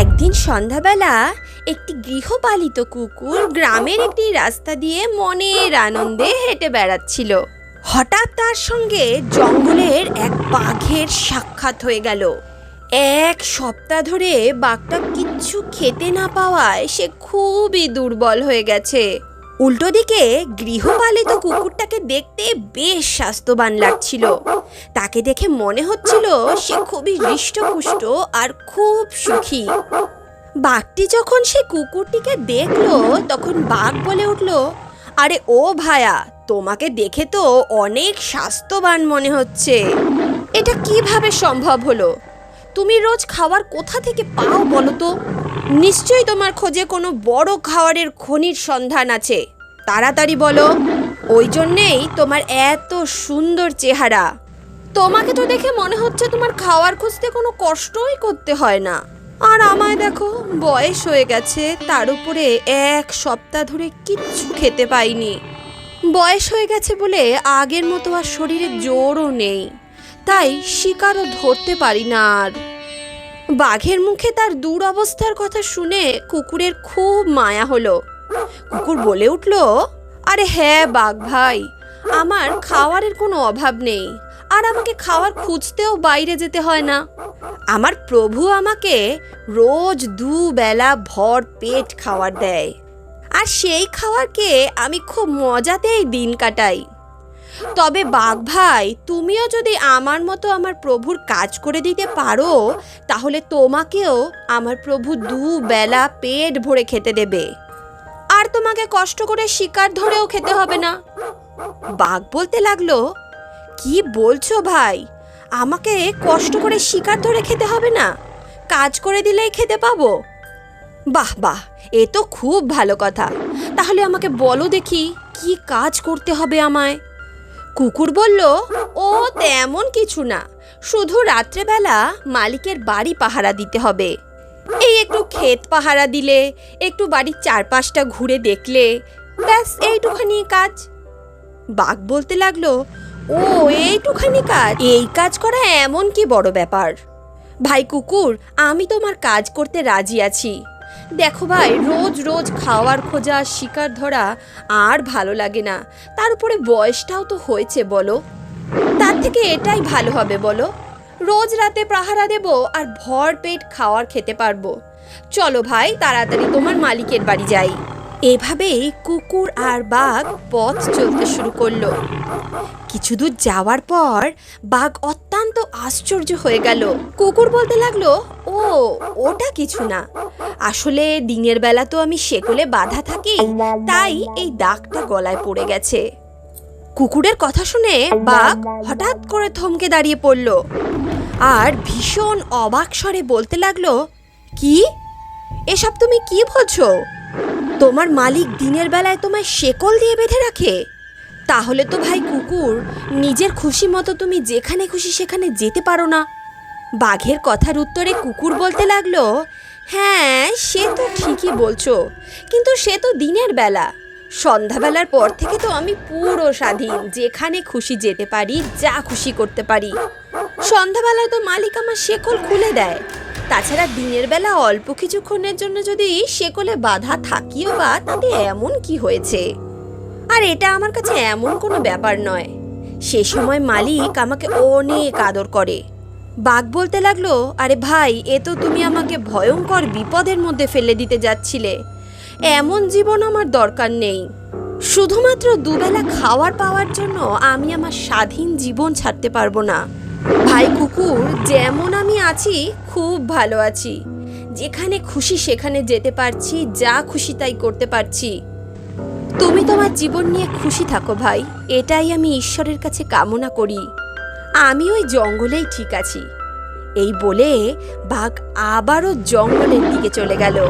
একদিন সন্ধ্যাবেলা একটি গৃহপালিত কুকুর গ্রামের একটি রাস্তা দিয়ে মনের আনন্দে হেঁটে বেড়াচ্ছিল। হঠাৎ তার সঙ্গে জঙ্গলের এক বাঘের সাক্ষাৎ হয়ে গেল। এক সপ্তাহ ধরে বাঘটা কিচ্ছু খেতে না পাওয়ায় সে খুবই দুর্বল হয়ে গেছে। উল্টো দিকে গৃহপালিত কুকুরটাকে দেখতে বেশ স্বাস্থ্যবান লাগছিল। তাকে দেখে মনে হচ্ছিল সে খুবই হৃষ্টপুষ্ট আর খুব সুখী। বাঘটি যখন সে কুকুরটিকে দেখল, তখন বাঘ বলে উঠল, আরে ও ভায়া, তোমাকে দেখে তো অনেক স্বাস্থ্যবান মনে হচ্ছে। এটা কীভাবে সম্ভব হলো? তুমি রোজ খাবার কোথা থেকে পাও বলো তো? নিশ্চয়ই তোমার খোঁজে কোনো বড় খাওয়ারের খনির সন্ধান আছে। তাড়াতাড়ি বলো, ওই জন্যেই তোমার এত সুন্দর চেহারা। তোমাকে তো দেখে মনে হচ্ছে তোমার খাওয়ার খুঁজতে কোনো কষ্টই করতে হয় না। আর আমায় দেখো, বয়স হয়ে গেছে, তার উপরে এক সপ্তাহ ধরে কিচ্ছু খেতে পাইনি। বয়স হয়ে গেছে বলে আগের মতো আর শরীরে জোরও নেই। তাই শিকারও ধরতে পারি না আর। বাঘের মুখে তার দূর অবস্থার কথা শুনে কুকুরের খুব মায়া হলো। কুকুর বলে উঠল, আরে হ্যাঁ বাঘ ভাই, আমার খাওয়ারের কোনো অভাব নেই, আর আমাকে খাওয়ার খুঁজতেও বাইরে যেতে হয় না। আমার প্রভু আমাকে রোজ দুবেলা ভর পেট খাবার দেয়, আর সেই খাওয়ারকে আমি খুব মজাতেই দিন কাটাই। তবে বাঘ ভাই, তুমিও যদি আমার মতো আমার প্রভুর কাজ করে দিতে পারো, তাহলে তোমাকেও আমার প্রভু দুবেলা পেট ভরে খেতে দেবে। আর তোমাকে কষ্ট করে শিকার ধরেও খেতে হবে না। বাঘ বলতে লাগল, কি বলছো ভাই? আমাকে কষ্ট করে শিকার ধরে খেতে হবে না? কাজ করে দিলেই খেতে পাবো? বাহ বাহ, এ তো খুব ভালো কথা। তাহলে আমাকে বলো দেখি কি কাজ করতে হবে আমায়। কুকুর বলল, ও তেমন কিছু না। শুধু রাত্রেবেলা মালিকের বাড়ি পাহারা দিতে হবে। এই একটু ক্ষেত পাহারা দিলে, একটু বাড়ির চারপাশটা ঘুরে দেখলে, ব্যাস এইটুখানি কাজ। বাঘ বলতে লাগল, ও, এইটুখানি কাজ? এই কাজ করা এমন কি বড় ব্যাপার? ভাই কুকুর, আমি তোমার কাজ করতে রাজি আছি। দেখো ভাই, রোজ রোজ খাওয়ার খোঁজা, শিকার ধরা আর ভালো লাগে না। তার উপরে বয়সটাও তো হয়েছে বলো। তার থেকে এটাই ভালো হবে বলো। রোজ রাতে পাহারা দেব আর ভর পেট খাওয়ার খেতে পারব। চলো ভাই, তাড়াতাড়ি তোমার মালিকের বাড়ি যাই। এভাবেই কুকুর আর বাঘ পথ চলতে শুরু করল। কিছু দূর যাওয়ার পর বাঘ অত্যন্ত আশ্চর্য হয়ে গেল। কুকুর বলতে লাগল, ও, ওটা কিছু না। আসলে দিনের বেলা তো আমি সেকলে বাধা থাকি, তাই এই দাগটা গলায় পড়ে গেছে। কুকুরের কথা শুনে বাঘ হঠাৎ করে থমকে দাঁড়িয়ে পড়ল আর ভীষণ অবাক স্বরে বলতে লাগল, কি? এসব তুমি কি বলছো? তোমার মালিক দিনের বেলায় তোমায় শেকল দিয়ে বেঁধে রাখে? তাহলে তো ভাই কুকুর, নিজের খুশি মতো তুমি যেখানে খুশি সেখানে যেতে পারো না। বাঘের কথার উত্তরে কুকুর বলতে লাগল হ্যাঁ সে তো ঠিকই বলছো, কিন্তু সে তো দিনের বেলা। সন্ধ্যাবেলার পর থেকে তো আমি পুরো স্বাধীন, যেখানে খুশি যেতে পারি, যা খুশি করতে পারি। সন্ধ্যাবেলায় তো মালিক আমার শেকল খুলে দেয় তাছাড়া দিনের বেলা অল্প কিছুক্ষণের জন্য যদি শেকলে বাধা থাকিও বা, তাতে এমন কি হয়েছে? আর এটা আমার কাছে এমন কোনো ব্যাপার নয়। সে সময় মালিক আমাকে অনেক আদর করে। বাঘ বলতে লাগল, আরে ভাই, এ তো তুমি আমাকে ভয়ঙ্কর বিপদের মধ্যে ফেলে দিতে যাচ্ছিলে। এমন জীবন আমার দরকার নেই। শুধুমাত্র দুবেলা খাওয়ার পাওয়ার জন্য আমি আমার স্বাধীন জীবন ছাড়তে পারব না। ভাই কুকুর, যেমন আমি আছি, খুব ভালো আছি। যেখানে খুশি সেখানে যেতে পারছি, যা খুশি তাই করতে পারছি। তুমি তোমার জীবন নিয়ে খুশি থাকো ভাই, এটাই আমি ঈশ্বরের কাছে কামনা করি। আমি ওই জঙ্গলেই ঠিক আছি। এই বলে বাঘ আবারও জঙ্গলের দিকে চলে গেল।